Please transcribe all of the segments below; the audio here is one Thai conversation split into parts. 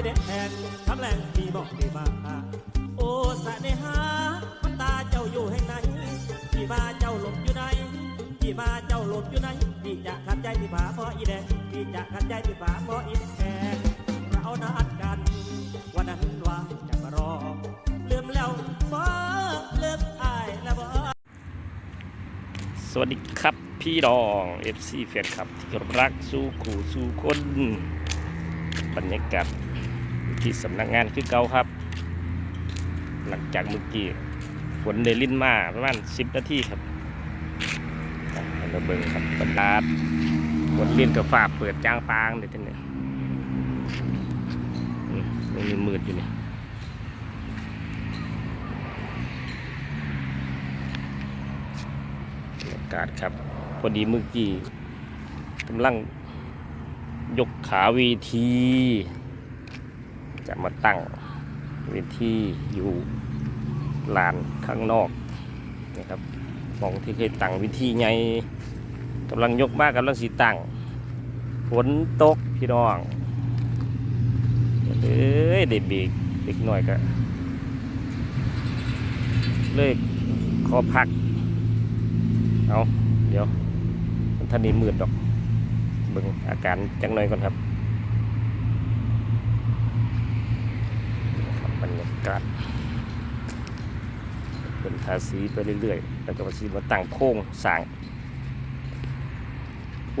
อีแดงคำแรงมีบอกดีมาโอ้สะเนหามันตาเจ้าอยู่แห่งไหนพี่มาเจ้าหลบอยู่ไหนพี่มาเจ้าหลบอยู่ไหนพี่จะขัดใจพี่ผาเพราะอีแดงพี่จะขัดใจพี่ผาเพราะอีแดงเรานัดกัน วันนั้นว่าจะมารอลืมแล้วบ่เลิกอายแล้วบ่สวัสดีครับพี่ดอง FC เฟียดครับที่รักสู้ขู่สู้คนบรรยากาศ ที่สำนักงานคือเก่าครับ หลังจากเมื่อกี้ฝนได้ลินมาประมาณ10นาทีครับเราเบิ่งครับบรรดาฝนลินกับฟ้าเปิดจางปางเดี๋ยวท่านเนี่ยอืมยังมีมืดอยู่นี่ยากาศครับ พอดีเมื่อกี้กำลังยกขาเวที จะมาตั้งเวทีอยู่ลานข้างนอกนะครับมองที่เคยตั้งเวิธีไงกำลังยกมากกำลังสีตั้งฝนตกพี่น้องเอ้ยเด็กเบรกเด็กหน่อยก็เลยขอพัก เอาเดี๋ยวท่านนี้มืดดอกเบิ่งอาการจังหน่อยก่อนครับค รยากาศเป็นทาสีไปเรื่อยๆ แล้วก็มาสีมาตั้งโค้งสาง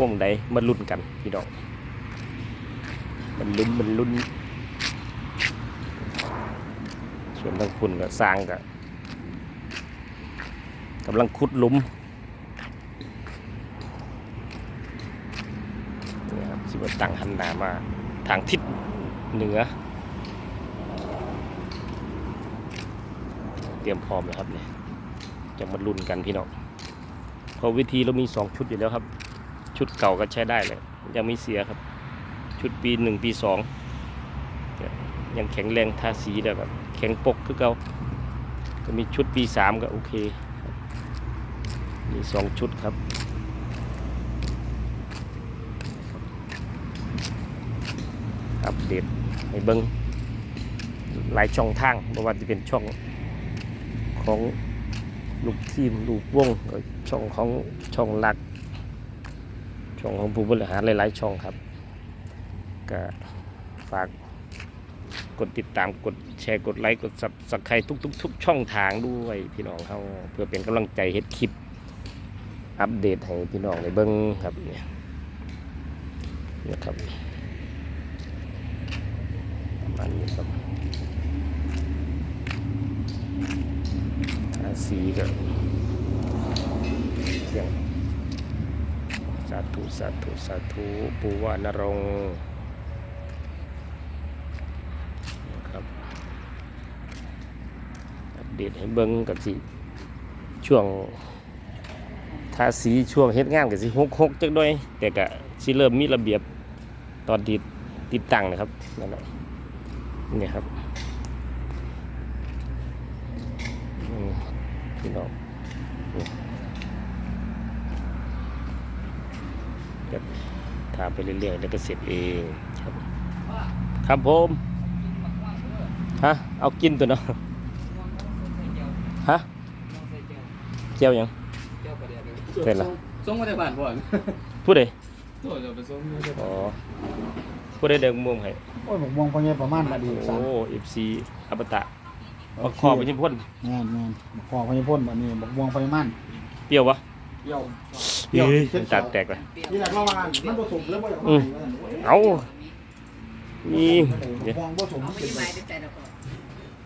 วงใดมาลุ้นกันพี่น้อง มันลุ้นมันลุ้น ส่วนทางคุณก็สร้างก็กำลังขุดหลุมนี่ครับสิบตั้งหันหน้ามา ทางทิศเหนือ เตรียมพร้อมแล้วครับเนี่ยจะมาลุ้นกันพี่น้องเพราะวิธีเรามีสองชุดอยู่แล้วครับ ชุดเก่าก็ใช้ได้เลยยังไม่เสียครับ ชุดปีหนึ่งปีสองยังแข็งแรงทาสีแล้วแบบแข็งปกคือเก่าก็มีชุดปีสามก็โอเคมีสองชุดครับ อัปเดตให้เบิ้งหลายช่องทางไม่ว่าจะเป็นช่อง ของลูกทีมลูกวงช่องของช่องหลัก ช่องของผู้บริหารหลายๆช่องครับ ก็ฝากกดติดตามกดแชร์กดไลค์กดสับสไครทุกๆทุกช่องทางด้วยพี่น้องเขาเพื่อเป็นกำลังใจเฮ็ดคลิป อัปเดตให้พี่น้องได้เบิ้งครับเนี่ยนี่ยครับประมาณนี้ครับทา สีก็เสียงสาธุสาธุสาธุปูวานรงค์นะครับอัปเดตให้เบิ้งกับสิช่วงทาสีช่วงเฮ็ดงานกับสิหกหกจักหน่อยแต่ก็สิเริ่มมีระเบียบตอนติดติดตั้งนะครับนั่นแหละนี่ครับอืม พี่น้องนี่จะทาไปเรื่อยๆแล้วก็เสร็จเองครับ ครับผมฮะเอากินตัวเนาะฮะเจียวยังเสร็จแล้วส่งมาจากบ้านบ่อนพูดเลยโถ่จะไปส่งมาจากอ๋อพูดได้เดิมม่วงให้โอ้ยผมมองพอไงประมาณมาดีสามโอ้เอฟซีอัปตะ มาคอไปชิมพ่นแม่นแม่นบอกพอพอไงพ่นแบบนี้บอกมองพอไงมันเปรี้ยววะเดี่ยวเอ้ยตาแตกเลยนี่แหละเราว่ามันผสมแล้วบ่อยากอืมเอานี่เดี๋ยวมองผสมมันเป็น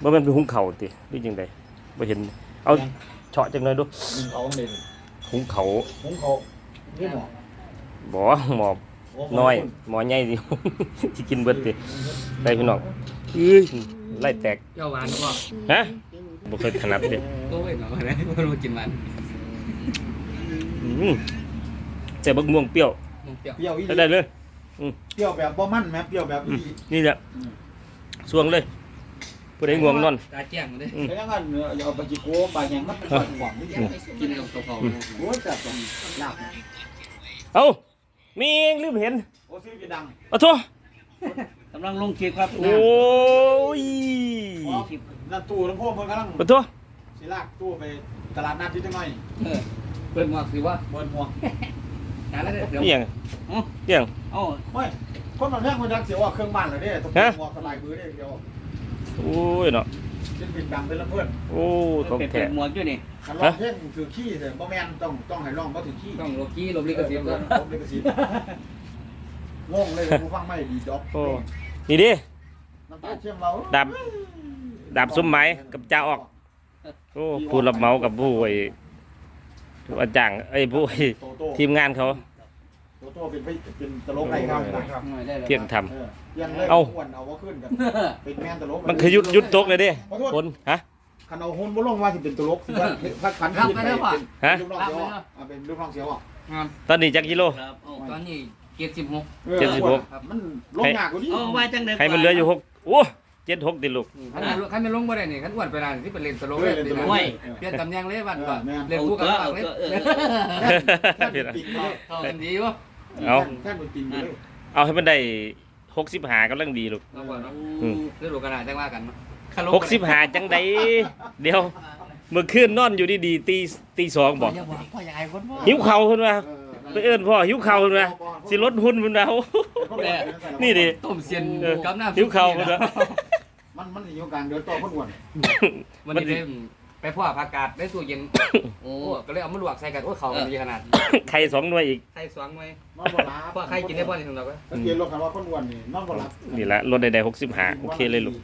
ว่ามันเป็นหุงเข่าติหรือยังไงไม่เห็น เอาเฉาะจังเลยดูดินเขาเลยหุงเขาผมเขานี่หมอบ่หมอบน้อยหมอใหญ่ดิที่กินเบิดติได้พี่น้อง เอ้ยไล่แตก เจ้าหวานก็ฮะบ่เคยถนัดเด้ก็ไม่เหมือนกันนะไม่รู้กินหวานอืมแต่บักม่วงเปรี้ยวมึงเปรี้ยวเปรี้ยวอีได้เลย เปรี้ยวแบบบ่มันแม่เปรี้ยวแบบอีนี่แหละสวงเลยผู้ใดง่วงนอน ตาแจ้งมาดิแล้วยังไงเอาไปจิโก้บางอย่างมันเป็นหวังนี่กินกับตัวเขาโอ้ยแต่ตรงลาบเอ้ามีเองลืมเห็นโอ้ซื้อจะดังเอาโทษ กำลังลงคลิปครับโอ้ยนั่นตู้ลำโพงเพิ่นกำลังปะตัวสิลากตู้ไปตลาดนัดที่จังหน่อยเออเปิดหมวกสิว่าเบิ่นห่วงหาแล้วเดี๋ยวเอียงเอียงเอ้าโอ้ยคนมันแพงคนจักเสียว่าเครื่องบ้านแล้วเด้ต้องฮะหมวกสลายมือเด้เดียวโอ้ยเนาะจะเป็นดังเป็นลำเพิ่นโอ้ของเป็นแท้เป็นหมวกอยู่นี่คันร้องเพลงถือขี้แต่บ่แม่นต้องต้องให้ร้องบ่ถือขี้ต้องโลกี้ลบลิขสิทธิ์เอก่ออนลบลิขสิทธิ์งงเลยผู้ฟังไม่ดีดอกโอ้ นี่ดิน้ำตาเทียมเราดาบดาบสมหมายกับจ่าออกโอ้ผู้รับเหมากับผู้ไอ้ผู้อาจารย์ไอ้ผู้ไอ้โตโต้ทีมงานเขาโตโต้เป็นไปเป็นตลกไรครับนะครับหน่อยได้แล้วเที่ยงทเออยังเลยเอาอ้วนเอาว่าขึ้นกันเป็นแม่นตลกำมันคือยุดยุดตกเลยดิคนฮะคันเอาหุ่นบ่ลงว่าสิเป็นตลกสิว่าพักขันขึ้นไปเป็นฮะลูกน้องเสียวอะอะเป็นลูกน้องเสียวอะงามตอนนี้จักกิโลครับเอาตอนนี้ เจ็ดสิบหกออเจ็ดสิบหกมันลงยากกว่านี้เอาไว้จังได๋ใครมันเหลืออยู่หกโอ้เจ็ดหกติลูก ขันขันไม่ลงบ่ได้นี่ขันอ้วนไปนานที่เป็นเล่นตลกเอเลอยเป็นตลกเปเว้ยลี่ยนตำแหน่งเลยวันว่าเออแม่นเล่นคู่กับปากเลยเออแท่นเป็นติ่งเลยเข้ากันดีวะเอาแท่นเป็นติ่งเลยเอาให้มันได้หกสิบหากำลังดีลูก เราบอกเนาะอืมเรื่องดูกระดาษแจ้งว่ากันเนาะหกสิบหาจังไดเดี๋ยวเมื่อคืนนอนอยู่ดีๆตีตีสองบอกอย่าบอกพ่อใหญ่คนว่าหิวเข่าขึ้นมาเออ ไปเอิ้นพ่อหิวเข่าขึ้นมาสิลดหุ่นมันแล้วนี่ดิ ต้มเซียนเออกับน้ำหิวเข่าขึ้นมามันมันอยู่กลางเดือนต่อคนอ้วนวันนี้เลยไปพ่อผักกาดได้ตู้เย็นโอ้โอ้ก็เลยเอามาลวกใส่กันโอ้เขามันดีขนาดไข่สองหน่วยอีก ใส่สวงไว้นอนบ่หลับพ่อใครกินได้พ่อนี่ของเราก็ สังเกตโลกคันว่าคนอ้วนนี่นอนบ่หลับนี่ละลดได้หกสิบหาโอเคเลยลูก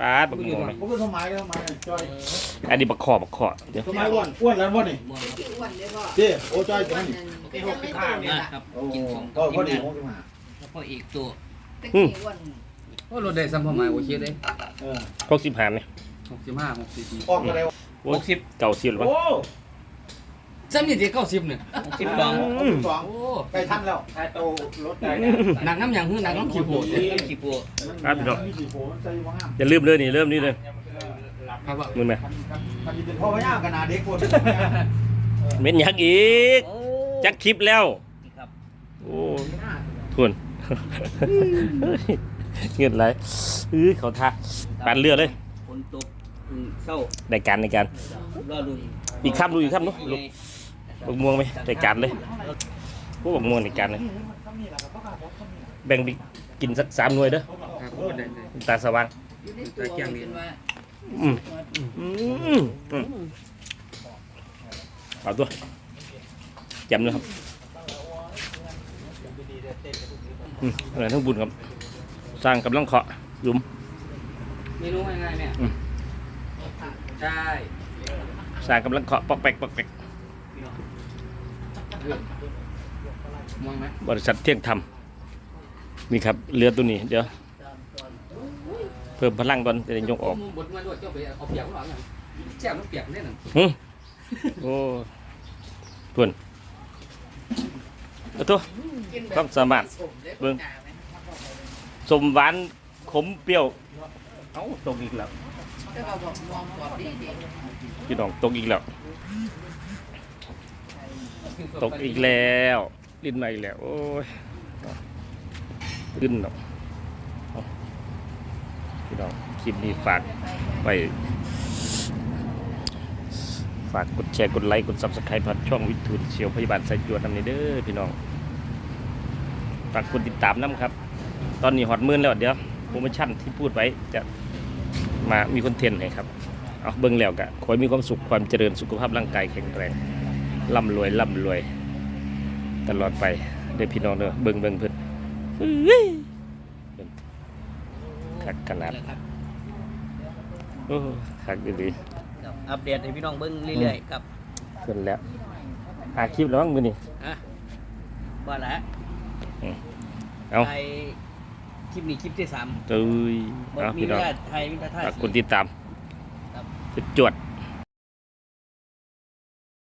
ป้าดบักม่วงไหมผมก็สมัยเลยสมัยจอยอันนี้บักขอบักขอเดี๋ยวสมัยอ้วนอ้วนแล้วบ่นี่อ้วนเลยพ่อเด้โอ้จอยจังนี่ไปหกสิบห้าเนี่ยครับโอ้กินของก็พอดีกินผมสิมาแล้วพออีกตัวตะกี้อ้วนโอ้รถได้ซ้ำพ่อหมายโอเคเลยเออหกสิบหาไหมหกสิบห้าหกสิบสี่ออกมาแล้วหกสิบเก่าสิบหรือเปล่าโอ้ ซ้ำนี่ที่เก้าสิบเนี่ยสิบสองหกสิบสองโอ้ใกล้ทันแล้วถ้าโตรถได้หนักน้ำอย่างหื้อหนักน้ำขี้โผล่น้ำขี้ปัวครับพี่น้องมีสี่โผล่มันใจว่างามอย่าลืมเลยนี่เริ่มนี่เลยครับว่ามึงไหมคันคันคันสิเป็นพ่อพญากันนาเด็กคนเม็นยักษ์อีกโอ้จักคลิปแล้วครับโอ้ทวนเงียบไรเอ้ยเขาท่าปานเรือเลยฝนตกอืมเศร้าในการในการรอลุยอีกคำดูอีกคำเนาะลูก บักม่วงไหมในการเลยพวกบักม่วงในการเลยแบ่งไปกินสักสามหน่วยเด้อครับผมได้ได้ตาสว่างอยู่ในตัวเป็นว่าอืมอืมอืมเอาตัวจำเลยครับอืมอะไรทั้งบุญครับ สร้างกำลังเคาะหลุมเมนูง่ายๆเนี่ยอืมใช่สร้างกำลังเคาะปอกแปกปอกแปกมองไหม บริษัทเที่ยงธรรมนี่ครับเรือตัวนี้ เดี๋ยว เพิ่มพลังก่อนจะได้ยกออกบดมาด้วยเจ้าไปเอาเปียกหรือเปล่าอย่างแช่น้ำเปียกเนี่ยน่ะหึโอ้ทวนเอาตัวกินแบบความสามารถสมได้เบิ่งหนาไหมสมหวานขมเปรี้ยว เอ้าตกอีกแล้วแต่เราบอกมองกรอบดีดีพี่น้องตกอีกแล้ว ตกอีกแล้วลิ้นมาอีกแล้ว โอ้ยขึ้นเนาะเอาพี่น้องคลิปนี้ฝากไว้ฝากกดแชร์กดไลค์กดซับสไครต์ผ่านช่องวิทูลเชียวพยาบาลสายจวนนำนี้เด้อพี่น้องฝากกดติดตามน้ำครับ ตอนนี้หอดมื่นแล้วเดี๋ยวโปรโมชั่นที่พูดไว้จะมามีคอนเทนต์ให้ครับ เอาเบิ่งแล้วกะขอให้มีความสุขความเจริญสุขภาพร่างกายแข็งแรง ร่ำรวยร่ำรวย ตลอดไปเด้อพี่น้องเด้อเบิ่งเบิ่งเพิ่นอื้อเพิ่นคักขนาดนะครับโอ้คักดีครับอัปเดตให้พี่น้องเบิ่งเรื่อยๆครับๆเพิ่นแล้วหาคลิปแล้วมั้งมื้อนี้อะว่าละเอาไทยคลิปนี้คลิปที่สามเอ้ยบ่เอามีพี่เวน้องลาไทยมีแต่ไทยฝากกดติดตามครับเป็นจวด